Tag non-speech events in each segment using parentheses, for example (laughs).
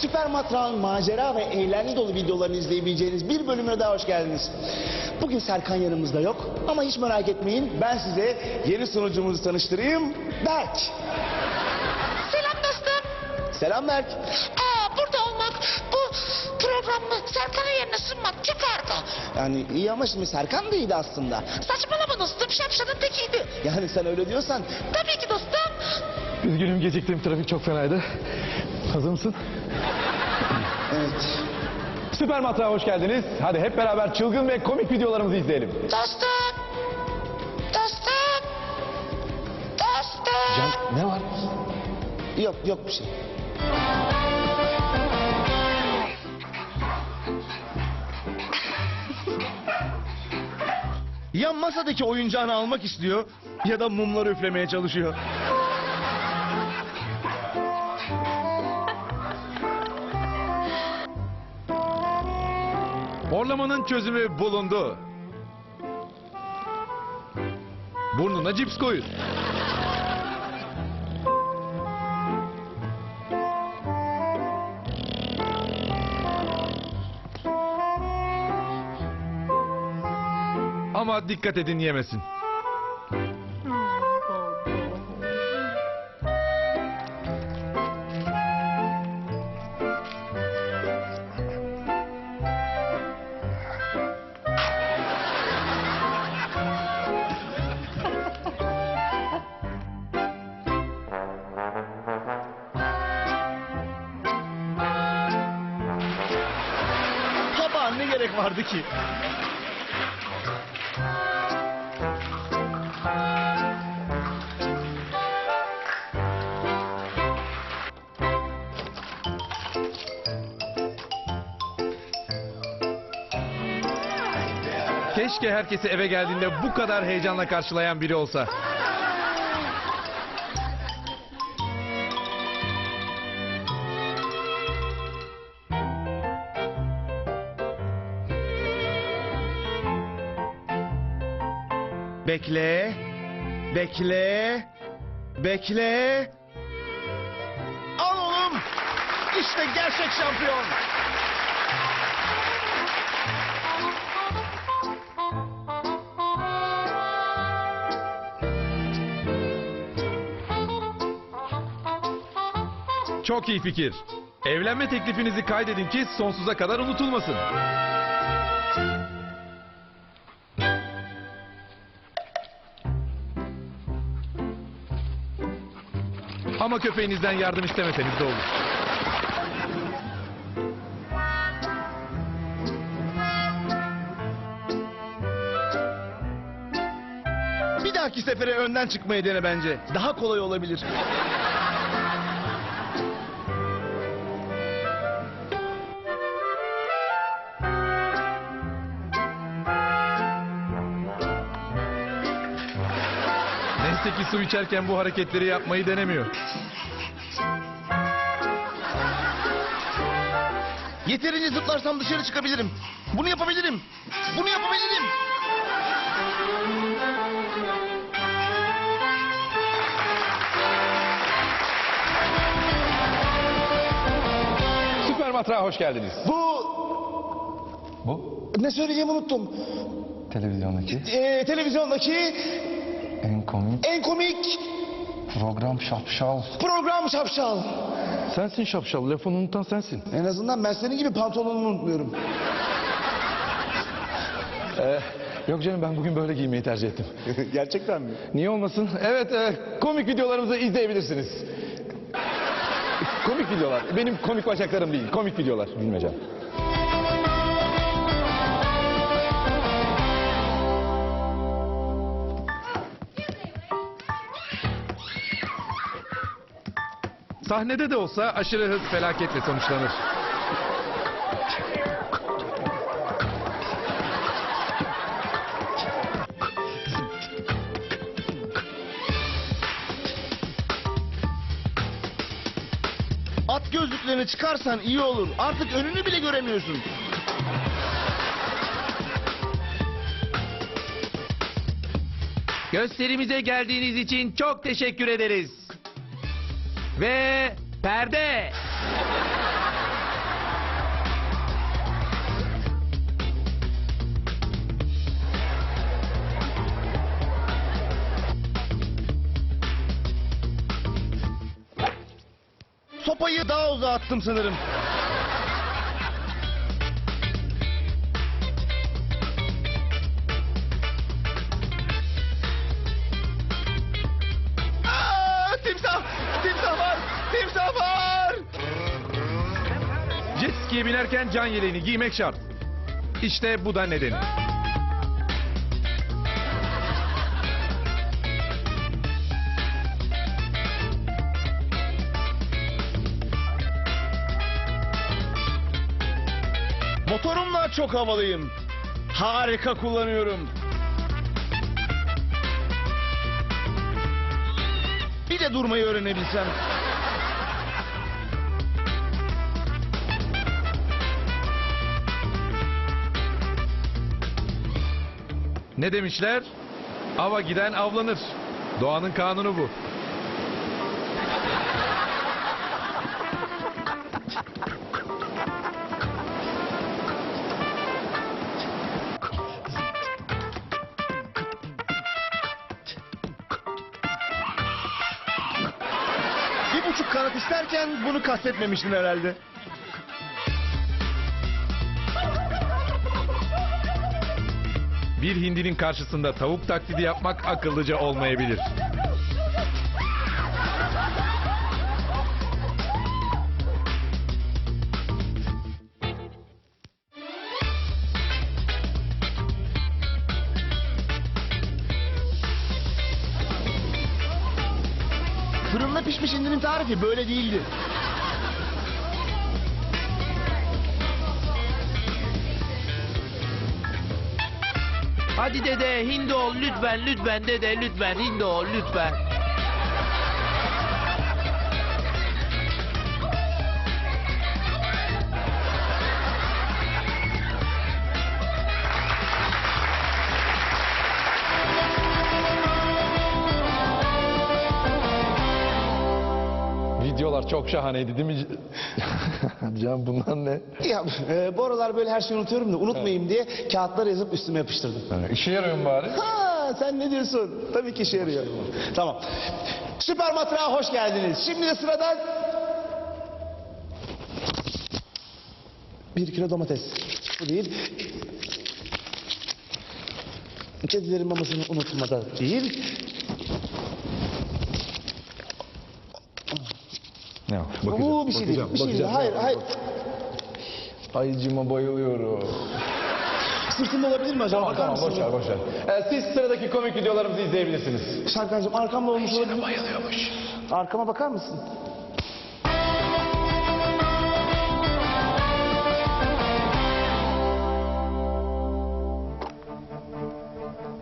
Süper Matrağın macera ve eğlence dolu videolarını izleyebileceğiniz bir bölümüne daha hoş geldiniz. Bugün Serkan yanımızda yok ama hiç merak etmeyin. Ben size yeni sunucumuzu tanıştırayım. Berk. Selam dostum. Selam Berk. Aa, burada olmak, bu programı Serkan'ın yerine sunmak çok harika. Yani iyi ama şimdi Serkan da iyiydi aslında. Saçmalama dostum, şapşalın tekiydi. Yani sen öyle diyorsan Tabii ki dostum. Üzgünüm geciktim trafik çok fenaydı. Hazır mısın? Evet. Süper Matrağa hoş geldiniz. Hadi hep beraber çılgın ve komik videolarımızı izleyelim. Dostum. Dostum. Dostum. Can ne var? Yok yok bir şey. Ya masadaki oyuncağını almak istiyor ya da mumları üflemeye çalışıyor. Horlamanın çözümü bulundu. Burnuna cips koyun. Ama dikkat edin yemesin. Vardı ki? Keşke herkesi eve geldiğinde bu kadar heyecanla karşılayan biri olsa. Bekle. Bekle. Bekle. Al oğlum. İşte gerçek şampiyon. Çok iyi fikir. Evlenme teklifinizi kaydedin ki sonsuza kadar unutulmasın. Ama köpeğinizden yardım istemeseniz de olur. Bir dahaki sefere önden çıkmayı dene bence. Daha kolay olabilir. Su içerken bu hareketleri yapmayı denemiyor. Yeterince zıplarsam dışarı çıkabilirim. Bunu yapabilirim. Bunu yapabilirim. Süper Matrağa hoş geldiniz. Bu Bu ne söyleyeceğimi unuttum. televizyondaki Ee, televizyondaki komik en komik program şapşal. program şapşal. Sensin şapşal lafını unutan sensin. En azından ben senin gibi pantolonumu unutmuyorum. Ee, yok canım ben bugün böyle giymeyi tercih ettim. (laughs) Gerçekten mi? Niye olmasın? Evet e, komik videolarımızı izleyebilirsiniz. komik videolar. Benim komik bacaklarım değil. Komik videolar. Bilmeyeceğim. Sahnede de olsa aşırı hız felaketle sonuçlanır. At gözlüklerini çıkarsan iyi olur. Artık önünü bile göremiyorsun. Gösterimize geldiğiniz için çok teşekkür ederiz. Ve perde. Sopayı daha uzağa attım sanırım. Jet ski'ye binerken can yeleğini giymek şart. İşte bu da nedeni. Motorumla çok havalıyım. Harika kullanıyorum. Bir de durmayı öğrenebilsem. Ne demişler? Ava giden avlanır. Doğanın kanunu bu. Bir buçuk kanat isterken bunu kastetmemiştin herhalde. Bir hindinin karşısında tavuk taklidi yapmak akıllıca olmayabilir. Fırında pişmiş hindinin tarifi böyle değildi. Hadi dede hindi ol lütfen lütfen dede lütfen hindi ol lütfen. Videolar çok şahaneydi değil mi? (laughs) Can bunlar ne? Ya e, bu aralar böyle her şeyi unutuyorum da unutmayayım diye kağıtlara yazıp üstüme yapıştırdım. İşe yarıyor mu bari? Ha, sen ne diyorsun? Tabii ki işe yarıyor. Tamam. Süper Matrağa hoş geldiniz. Şimdi de sırada... Bir kilo domates. Bu değil. Kedilerin mamasını unutma da değil. Ne o? Bu bir şey değil. Bir şey değil. Hayır, hayır. Ayıcıma bayılıyorum. Sırtında olabilir mi acaba? Tamam Bakar tamam mısın? boş ver boş ver. Ee, siz sıradaki komik videolarımızı izleyebilirsiniz. Serkan'cığım arkamda olmuş olabilir mi? Bayılıyormuş. Arkama bakar mısın?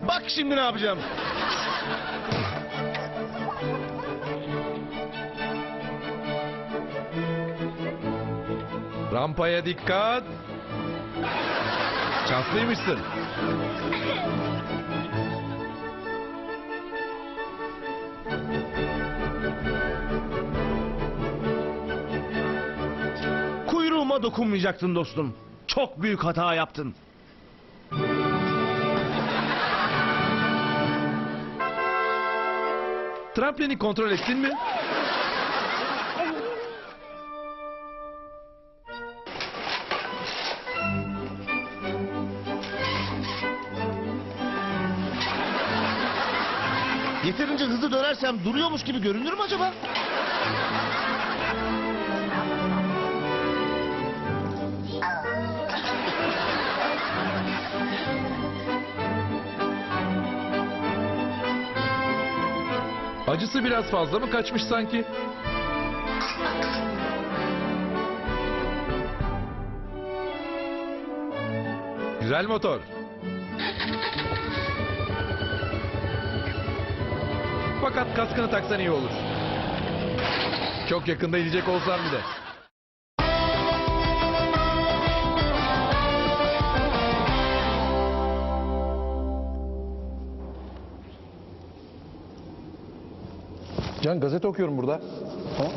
Bak şimdi ne yapacağım. Rampaya dikkat. Şanslıymışsın. Kuyruğuma dokunmayacaktın dostum. Çok büyük hata yaptın. Tramplini kontrol ettin mi? Dönersem duruyormuş gibi görünür mü acaba? Acısı biraz fazla mı kaçmış sanki? Güzel motor. Fakat kaskını taksan iyi olur. Çok yakında inecek olsam bile. Can gazete okuyorum burada. Tamam.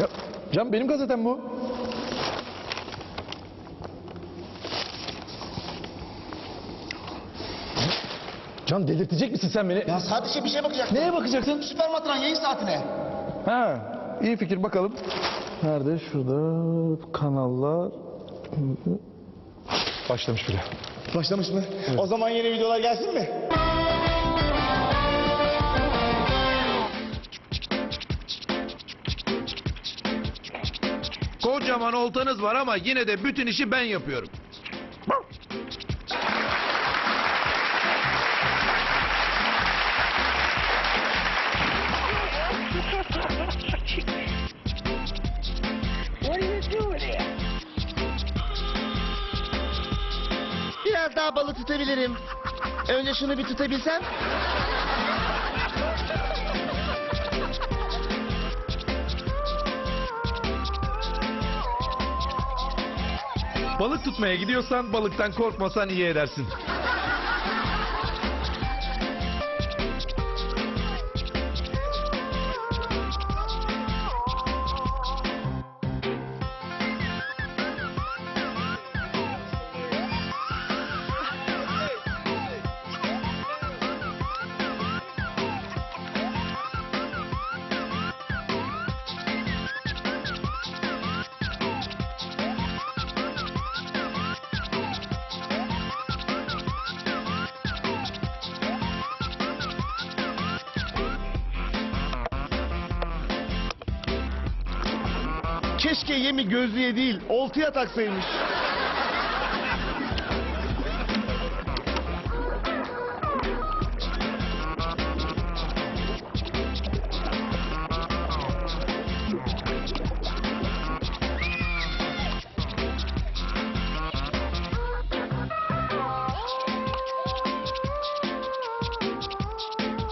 Ya, Can benim gazetem bu. Can delirtecek misin sen beni? Ya sadece bir şeye bakacaktım. Neye bakacaksın? Süper Matran yayın saatine. Ha, iyi fikir bakalım. Nerede? Şurada kanallar. Başlamış bile. Başlamış mı? O zaman yeni videolar gelsin mi? Kocaman oltanız var ama yine de bütün işi ben yapıyorum. Daha balık tutabilirim. Önce şunu bir tutabilsem. Balık tutmaya gidiyorsan balıktan korkmasan iyi edersin. Keşke yemi gözlüğe değil, oltaya taksaymış.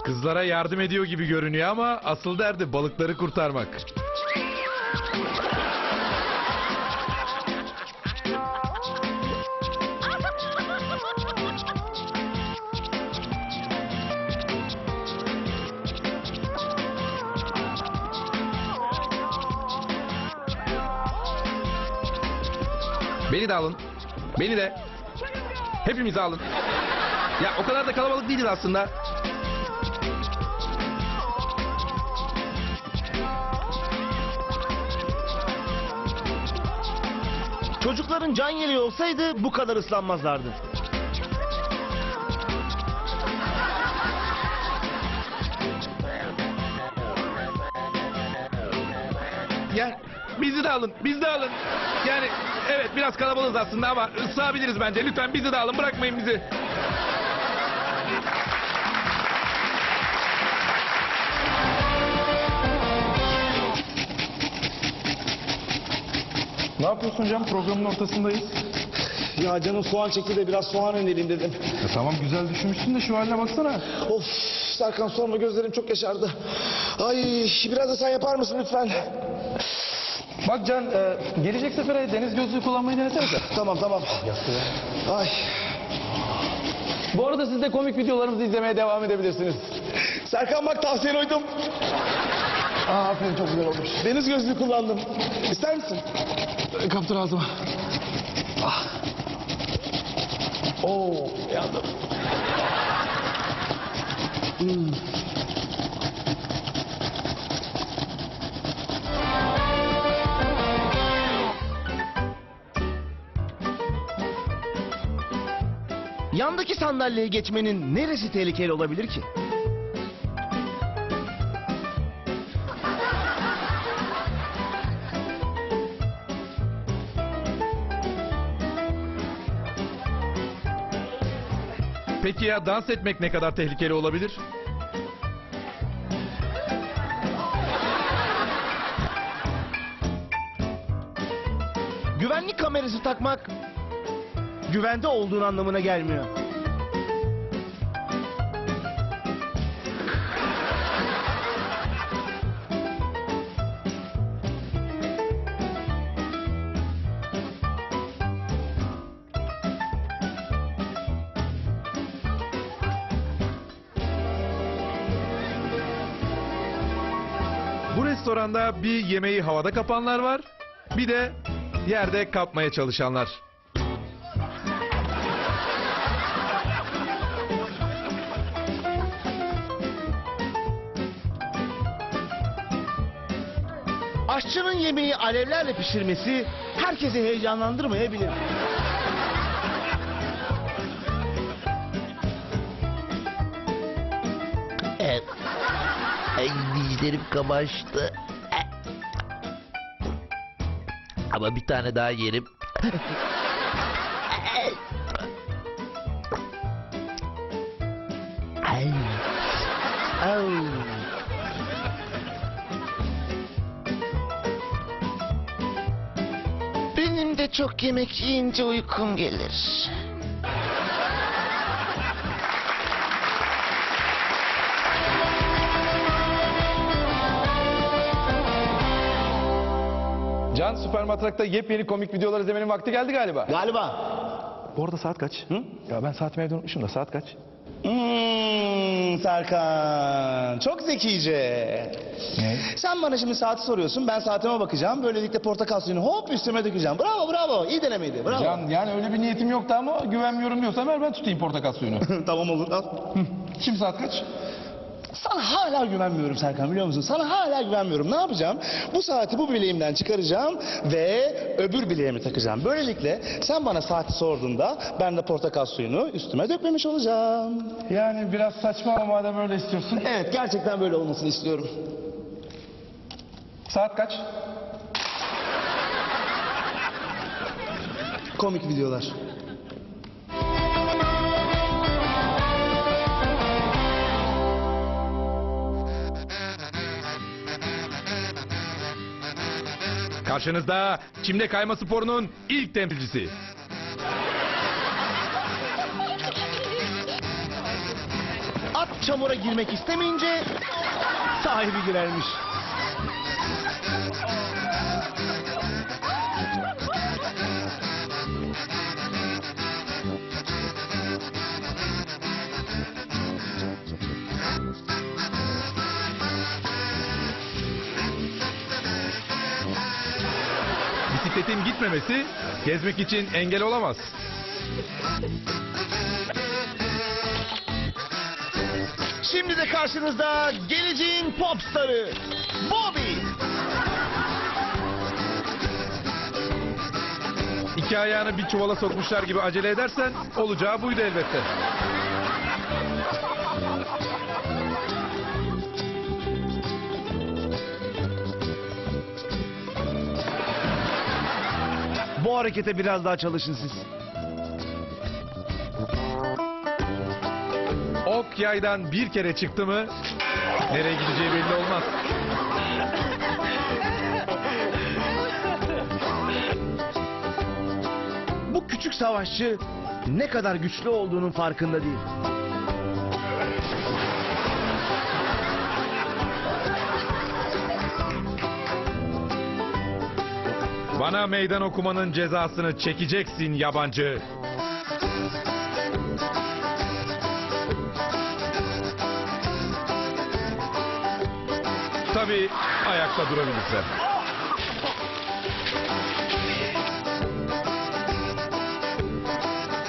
Kızlara yardım ediyor gibi görünüyor ama asıl derdi balıkları kurtarmak. Beni de alın. Beni de. Hepimizi alın. Ya o kadar da kalabalık değiliz aslında. Çocukların can yeleği olsaydı bu kadar ıslanmazlardı. Yani bizi de alın, biz de alın. Yani evet biraz kalabalığız aslında ama sığabiliriz bence. Lütfen bizi de alın, bırakmayın bizi. Ne yapıyorsun Can? Programın ortasındayız. Ya canım soğan çekti de biraz soğan önereyim dedim. tamam güzel düşünmüşsün de şu haline baksana. Of Serkan sorma gözlerim çok yaşardı. Ay biraz da sen yapar mısın lütfen? Bak Can, e, gelecek sefere deniz gözlüğü kullanmayı denesene. Tamam tamam. Ay Bu arada siz de komik videolarımızı izlemeye devam edebilirsiniz. Serkan bak tavsiyeni uydum. Aa, aferin çok güzel olmuş. Deniz gözlüğü kullandım. İster misin? Kaptır ağzıma. Oo yandım. Hmm. Yandaki sandalyeye geçmenin neresi tehlikeli olabilir ki? Peki ya dans etmek ne kadar tehlikeli olabilir? Güvenlik kamerası takmak güvende olduğun anlamına gelmiyor. Bu restoranda bir yemeği havada kapanlar var, bir de yerde kapmaya çalışanlar. Yemeği alevlerle pişirmesi herkesi heyecanlandırmayabilir. Evet. Ay dizlerim kamaştı. Ama bir tane daha yerim. (laughs) çok yemek yiyince uykum gelir. Can Süper Matrak'ta yepyeni komik videolar izlemenin vakti geldi galiba. Galiba. Bu arada saat kaç? Ya ben saatimi evde unutmuşum da saat kaç? Hmm, Serkan. Çok zekice. Ne? Sen bana şimdi saati soruyorsun. Ben saatime bakacağım. Böylelikle portakal suyunu hop üstüme dökeceğim. Bravo bravo. İyi denemeydi. Bravo. Can yani öyle bir niyetim yoktu ama güvenmiyorum diyorsan ver ben tutayım portakal suyunu. (laughs) tamam olur. Al. Şimdi saat kaç? Sana hala güvenmiyorum Serkan biliyor musun? Sana hala güvenmiyorum. Ne yapacağım? Bu saati bu bileğimden çıkaracağım ve öbür bileğime takacağım. Böylelikle sen bana saati sorduğunda ben de portakal suyunu üstüme dökmemiş olacağım. Yani biraz saçma ama madem öyle istiyorsun. Evet gerçekten böyle olmasını istiyorum. Saat kaç? Komik videolar. Karşınızda çimde kayma sporunun ilk temsilcisi. At çamura girmek istemeyince sahibi girermiş. Bisikletin gitmemesi gezmek için engel olamaz. Şimdi de karşınızda geleceğin popstarı Bobby. İki ayağını bir çuvala sokmuşlar gibi acele edersen olacağı buydu elbette. Bu harekete biraz daha çalışın siz. Ok yaydan bir kere çıktı mı nereye gideceği belli olmaz. Bu küçük savaşçı ne kadar güçlü olduğunun farkında değil. Bana meydan okumanın cezasını çekeceksin yabancı. Tabii ayakta durabilirsen.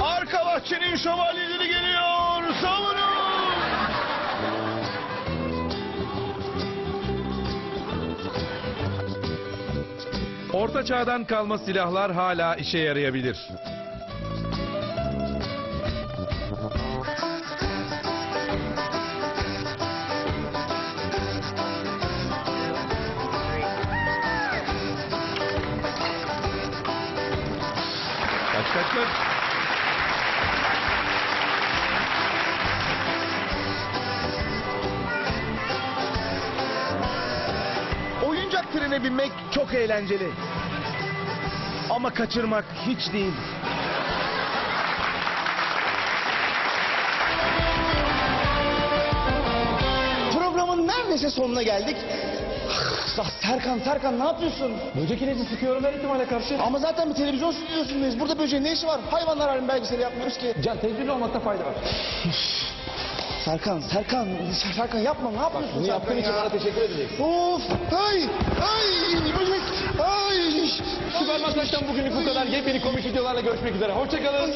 Arka bahçenin şövalyeleri geliyor. Savunun! Orta çağdan kalma silahlar hala işe yarayabilir. Kaç kaç kaç. Trene binmek çok eğlenceli. Ama kaçırmak hiç değil. Programın neredeyse sonuna geldik. Ah, Serkan, Serkan ne yapıyorsun? Böcek ilacı sıkıyorum her ihtimale karşı. Ama zaten bir televizyon stüdyosundayız. Burada böceğin ne işi var? Hayvanlar alemi belgeseli yapmıyoruz ki. Can tedbirli olmakta fayda var. Serkan, Serkan, Serkan yapma ne yapıyorsun Bunu yaptığın için bana teşekkür edeceksin. Of, ay, ay, böcek, ay. Süper Masaç'tan bugünlük bu kadar. Yepyeni komik videolarla görüşmek üzere. Hoşçakalın.